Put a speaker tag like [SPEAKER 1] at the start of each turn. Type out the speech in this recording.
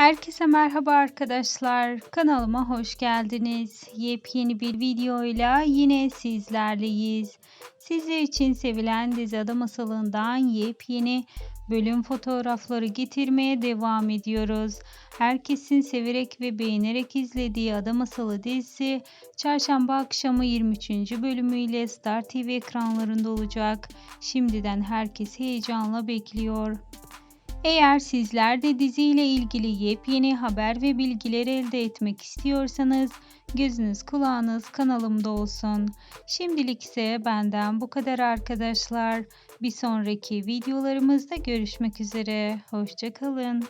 [SPEAKER 1] Herkese merhaba arkadaşlar. Kanalıma hoş geldiniz. Yepyeni bir videoyla yine sizlerleyiz. Sizler için sevilen dizi Ada Masalı'ndan yepyeni bölüm fotoğrafları getirmeye devam ediyoruz. Herkesin severek ve beğenerek izlediği Ada Masalı dizisi çarşamba akşamı 23. bölümüyle Star TV ekranlarında olacak. Şimdiden herkes heyecanla bekliyor. Eğer sizler de diziyle ilgili yepyeni haber ve bilgiler elde etmek istiyorsanız gözünüz kulağınız kanalımda olsun. Şimdilik ise benden bu kadar arkadaşlar. Bir sonraki videolarımızda görüşmek üzere. Hoşçakalın.